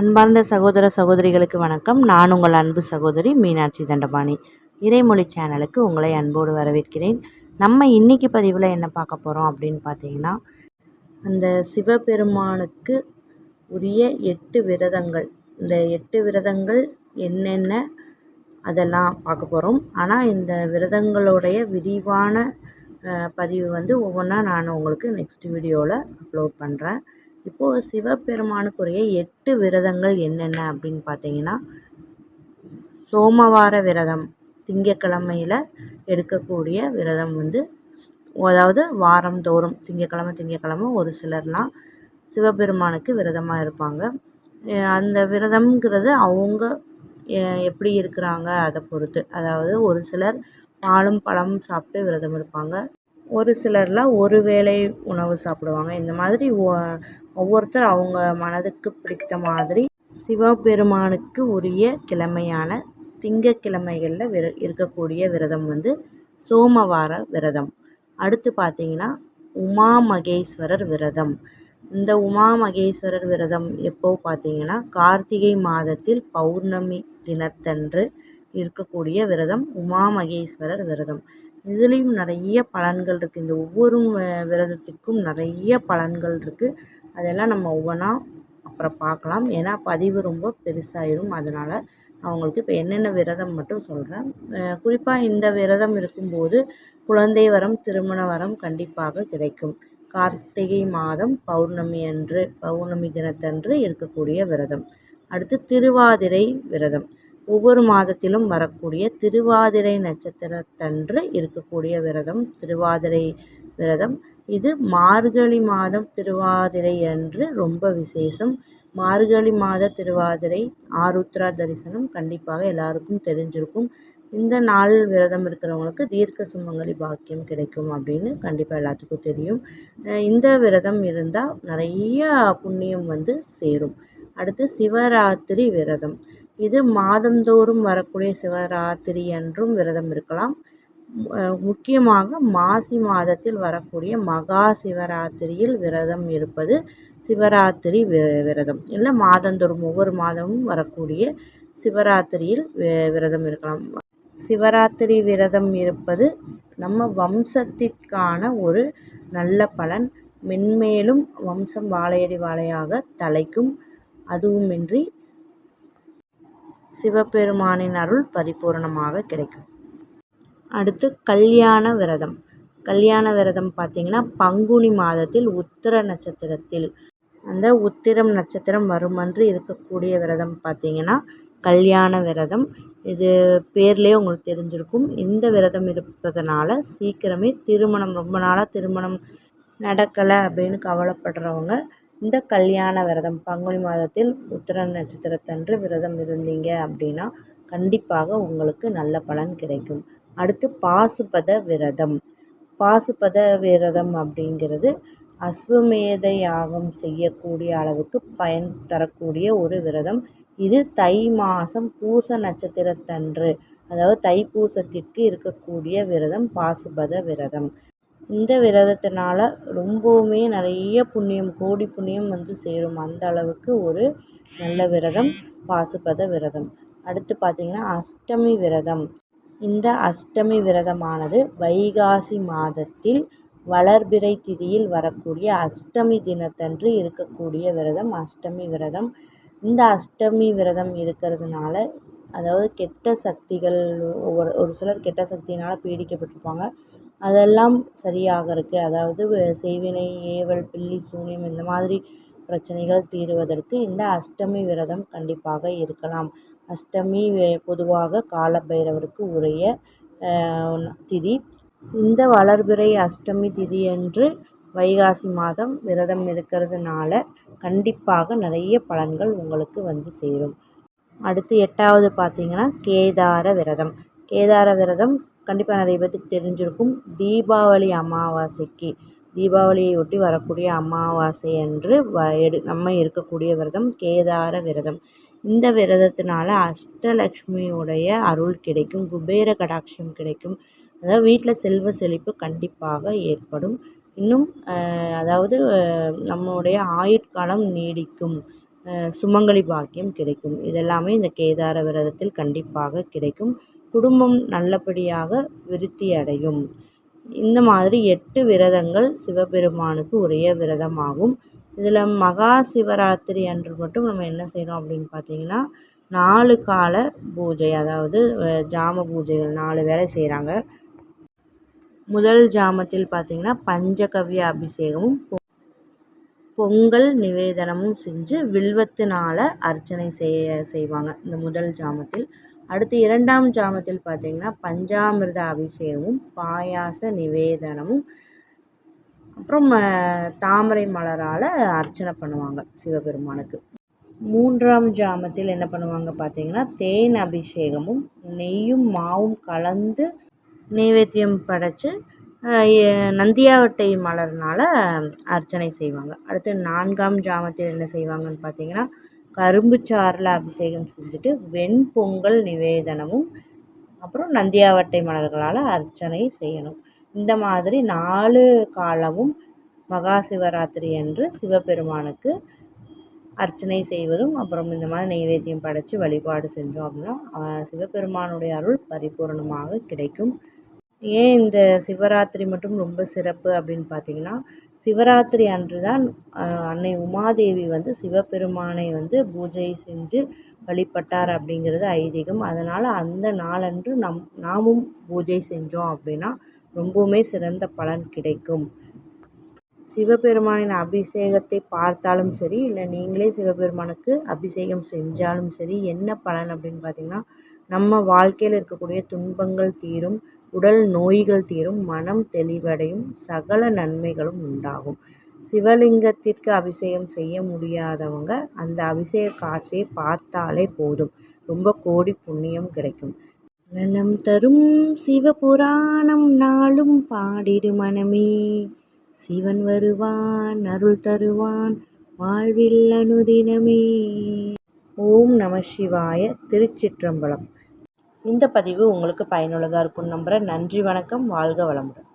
அன்பார்ந்த சகோதர சகோதரிகளுக்கு வணக்கம். நான் உங்கள் அன்பு சகோதரி மீனாட்சி தண்டபாணி. இறைமொழி சேனலுக்கு உங்களை அன்போடு வரவேற்கிறேன். நம்ம இன்னைக்கு பதிவில் என்ன பார்க்க போகிறோம் அப்படின்னு பார்த்தீங்கன்னா அந்த சிவபெருமானுக்கு உரிய எட்டு விரதங்கள் இந்த எட்டு விரதங்கள் என்னென்ன அதெல்லாம் பார்க்க போகிறோம் ஆனால் இந்த விரதங்களுடைய விரிவான பதிவு வந்து ஒவ்வொன்றா நான் உங்களுக்கு நெக்ஸ்ட் வீடியோவில் அப்லோட் பண்ணுறேன் இப்போது சிவபெருமானுக்குரிய எட்டு விரதங்கள் என்னென்ன அப்படின்னு பார்த்தீங்கன்னா சோமவார விரதம் திங்கக்கிழமையில் எடுக்கக்கூடிய விரதம் வந்து அதாவது வாரம் தோறும் திங்கக்கிழமை திங்கக்கிழமை ஒரு சிலர்லாம் சிவபெருமானுக்கு விரதமாக இருப்பாங்க. அந்த விரதம்ங்கிறது அவங்க எப்படி இருக்கிறாங்க அதை பொறுத்து. அதாவது ஒரு சிலர் பாலும் பழமும் சாப்பிட்டு விரதம் இருப்பாங்க. ஒரு சிலர்லாம் ஒரு வேளை உணவு சாப்பிடுவாங்க. இந்த மாதிரி ஒ- ஒவ்வொருத்தர் அவங்க மனதுக்கு பிடித்த மாதிரி சிவபெருமானுக்கு உரிய கிழமையான திங்கக்கிழமைகளில் விர இருக்கக்கூடிய விரதம் வந்து சோமவார விரதம். அடுத்து பார்த்தீங்கன்னா உமா மகேஸ்வரர் விரதம். இந்த உமா மகேஸ்வரர் விரதம் எப்போ பார்த்தீங்கன்னா கார்த்திகை மாதத்தில் பௌர்ணமி தினத்தன்று இருக்கக்கூடிய விரதம் உமா மகேஸ்வரர் விரதம். இதுலேயும் நிறைய பலன்கள் இருக்குது இந்த ஒவ்வொரு விரதத்திற்கும் நிறைய பலன்கள் இருக்குது அதெல்லாம் நம்ம ஒவ்வொன்றா அப்புறம் பார்க்கலாம். ஏன்னா பதிவு ரொம்ப பெருசாயிரும். அதனால் நான் உங்களுக்கு இப்போ என்னென்ன விரதம் மட்டும் சொல்கிறேன் குறிப்பாக இந்த விரதம் இருக்கும்போது குழந்தை வரம் திருமண வரம் கண்டிப்பாக கிடைக்கும். கார்த்திகை மாதம் பௌர்ணமி அன்று பௌர்ணமி தினத்தன்று இருக்கக்கூடிய விரதம். அடுத்து திருவாதிரை விரதம். ஒவ்வொரு மாதத்திலும் வரக்கூடிய திருவாதிரை நட்சத்திரத்தன்று இருக்கக்கூடிய விரதம் திருவாதிரை விரதம். இது மார்கழி மாதம் திருவாதிரை அன்று ரொம்ப விசேஷம். மார்கழி மாத திருவாதிரை ஆருத்ரா தரிசனம் கண்டிப்பாக எல்லாருக்கும் தெரிஞ்சிருக்கும். இந்த நாள் விரதம் இருக்கிறவங்களுக்கு தீர்க்க சுமங்கலி பாக்கியம் கிடைக்கும் அப்படின்னு கண்டிப்பாக எல்லாத்துக்கும் தெரியும். இந்த விரதம் இருந்தால் நிறைய புண்ணியம் வந்து சேரும். அடுத்து சிவராத்திரி விரதம். இது மாதந்தோறும் வரக்கூடிய சிவராத்திரி அன்றும் விரதம் இருக்கலாம். முக்கியமாக மாசி மாதத்தில் வரக்கூடிய மகா சிவராத்திரியில் விரதம் இருப்பது சிவராத்திரி விரதம். இல்லை மாதந்தோறும் ஒவ்வொரு மாதமும் வரக்கூடிய சிவராத்திரியில் வி- விரதம் இருக்கலாம். சிவராத்திரி விரதம் இருப்பது நம்ம வம்சத்திற்கான ஒரு நல்ல பலன். மென்மேலும் வம்சம் வாழையடி வாழையாக தலைக்கும். அதுவுமின்றி சிவபெருமானின் அருள் பரிபூரணமாக கிடைக்கும். அடுத்து கல்யாண விரதம். கல்யாண விரதம் பார்த்திங்கன்னா பங்குனி மாதத்தில் உத்திர நட்சத்திரத்தில் அந்த உத்திரம் நட்சத்திரம் வருமன்று இருக்கக்கூடிய விரதம் பார்த்திங்கன்னா கல்யாண விரதம். இது பேர்லேயே உங்களுக்கு தெரிஞ்சிருக்கும். இந்த விரதம் இருப்பதனால சீக்கிரமே திருமணம் ரொம்ப நாளாக திருமணம் நடக்கலை அப்படின்னு கவலைப்படுறவங்க இந்த கல்யாண விரதம் பங்குனி மாதத்தில் உத்திர நட்சத்திரத்தன்று விரதம் இருந்தீங்க அப்படின்னா கண்டிப்பாக உங்களுக்கு நல்ல பலன் கிடைக்கும். அடுத்து பாசுபத விரதம். பாசுபத விரதம் அப்படிங்கிறது அஸ்வமேத யாகம் செய்யக்கூடிய அளவுக்கு பயன் தரக்கூடிய ஒரு விரதம். இது தை மாதம் பூச நட்சத்திரத்தன்று அதாவது தைப்பூசத்திற்கு இருக்கக்கூடிய விரதம் பாசுபத விரதம். இந்த விரதத்தினால ரொம்பவுமே நிறைய புண்ணியம் கோடி புண்ணியம் வந்து சேரும். அந்த அளவுக்கு ஒரு நல்ல விரதம் பாசுபத விரதம். அடுத்து பார்த்திங்கன்னா அஷ்டமி விரதம். இந்த அஷ்டமி விரதமானது வைகாசி மாதத்தில் வளர்பிறை திதியில் வரக்கூடிய அஷ்டமி தினத்தன்று இருக்கக்கூடிய விரதம் அஷ்டமி விரதம். இந்த அஷ்டமி விரதம் இருக்கிறதுனால அதாவது கெட்ட சக்திகள் ஒவ்வொரு ஒரு சிலர் கெட்ட சக்தியினால் பீடிக்கப்பட்டிருப்பாங்க. அதெல்லாம் சரியாகிறக்கு அதாவது வ- செய்வினை ஏவல் பில்லி சூனியம் இந்த மாதிரி பிரச்சனைகள் தீருவதற்கு இந்த அஷ்டமி விரதம் கண்டிப்பாக இருக்கலாம். அஷ்டமி பொதுவாக பொதுவாக காலபைரவருக்கு உரிய திதி. இந்த வளர்பிறை அஷ்டமி திதியன்று வைகாசி மாதம் விரதம் இருக்கிறதுனால கண்டிப்பாக நிறைய பலன்கள் உங்களுக்கு வந்து சேரும். அடுத்து எட்டாவது பார்த்தீங்கன்னா கேதார விரதம். கேதார விரதம் கண்டிப்பாக நிறைய பேர்த்துக்கு தெரிஞ்சிருக்கும். தீபாவளி அமாவாசைக்கு தீபாவளியை ஒட்டி வரக்கூடிய அமாவாசை அன்று வ எடு நம்ம இருக்கக்கூடிய விரதம் கேதார விரதம். இந்த விரதத்தினால அஷ்டலக்ஷ்மியுடைய அருள் கிடைக்கும் குபேர கடாட்சம் கிடைக்கும். அதாவது வீட்டில் செல்வ செழிப்பு கண்டிப்பாக ஏற்படும். இன்னும் அதாவது நம்மளுடைய நம்முடைய ஆயுட்காலம் நீடிக்கும் சுமங்கலி பாக்கியம் கிடைக்கும். இதெல்லாமே இந்த கேதார விரதத்தில் கண்டிப்பாக கிடைக்கும். குடும்பம் நல்லபடியாக விருத்தி அடையும். இந்த மாதிரி எட்டு விரதங்கள் சிவபெருமானுக்கு உரிய விரதமாகும். இதில் மகா சிவராத்திரி அன்று மட்டும் நம்ம என்ன செய்கிறோம் அப்படின்னு பார்த்தீங்கன்னா நாலு கால பூஜை அதாவது ஜாம பூஜைகள் நாலு வேளை செய்கிறாங்க முதல் ஜாமத்தில் பார்த்தீங்கன்னா பஞ்சகவ்ய அபிஷேகமும் பொ- பொங்கல் நிவேதனமும் செஞ்சு வில்வத்தினால அர்ச்சனை செய்ய செய்வாங்க. இந்த முதல் ஜாமத்தில் அடுத்து இரண்டாம் ஜாமத்தில் பார்த்தீங்கன்னா பஞ்சாமிர்த அபிஷேகமும் பாயாச நிவேதனமும் அப்புறம் தாமரை மலரால் அர்ச்சனை பண்ணுவாங்க சிவபெருமானுக்கு. மூன்றாம் ஜாமத்தில் என்ன பண்ணுவாங்க பார்த்தீங்கன்னா தேன் அபிஷேகமும் நெய்யும் மாவும் கலந்து நைவேத்தியம் படைச்சு நந்தியாவட்டை மலர்னால் அர்ச்சனை செய்வாங்க. அடுத்து நான்காம் ஜாமத்தில் என்ன செய்வாங்கன்னு பார்த்தீங்கன்னா கரும்பு சாறில் அபிஷேகம் செஞ்சுட்டு வெண்பொங்கல் நிவேதனமும் அப்புறம் நந்தியாவட்டை மலர்களால் அர்ச்சனை செய்யணும். இந்த மாதிரி நாலு காலமும் மகா சிவராத்திரி அன்று சிவபெருமானுக்கு அர்ச்சனை செய்வதும் அப்புறம் இந்த மாதிரி நைவேத்தியம் படைத்து வழிபாடு செஞ்சோம் அப்படின்னா சிவபெருமானுடைய அருள் பரிபூரணமாக கிடைக்கும். ஏன் இந்த சிவராத்திரி மட்டும் ரொம்ப சிறப்பு அப்படின்னு பார்த்தீங்கன்னா சிவராத்திரி அன்று தான் அன்னை உமாதேவி வந்து சிவபெருமானை வந்து பூஜை செஞ்சு வழிபட்டார் அப்படிங்கிறது ஐதீகம். அதனால் அந்த நாளன்று நம் நாமும் பூஜை செஞ்சோம் அப்படின்னா ரொம்பவுமே சிறந்த பலன் கிடைக்கும். சிவபெருமானின் அபிஷேகத்தை பார்த்தாலும் சரி இல்லை நீங்களே சிவபெருமானுக்கு அபிஷேகம் செஞ்சாலும் சரி என்ன பலன் அப்படின்னு பார்த்தீங்கன்னா நம்ம வாழ்க்கையில் இருக்கக்கூடிய துன்பங்கள் தீரும் உடல் நோய்கள் தீரும் மனம் தெளிவடையும் சகல நன்மைகளும் உண்டாகும். சிவலிங்கத்திற்கு அபிஷேகம் செய்ய முடியாதவங்க அந்த அபிஷேக காட்சியை பார்த்தாலே போதும். ரொம்ப கோடி புண்ணியம் கிடைக்கும். நலம் தரும் சிவபுராணம் நாளும் பாடிடு மனமே. சிவன் வருவான் அருள் தருவான் வாழ்வில் அனுதினமே. ஓம் நம சிவாய திருச்சிற்றம்பலம். இந்த பதிவு உங்களுக்கு பயனுள்ளதாக இருக்கும் நம்புகிறேன் நன்றி வணக்கம். வாழ்க வளமுடன்.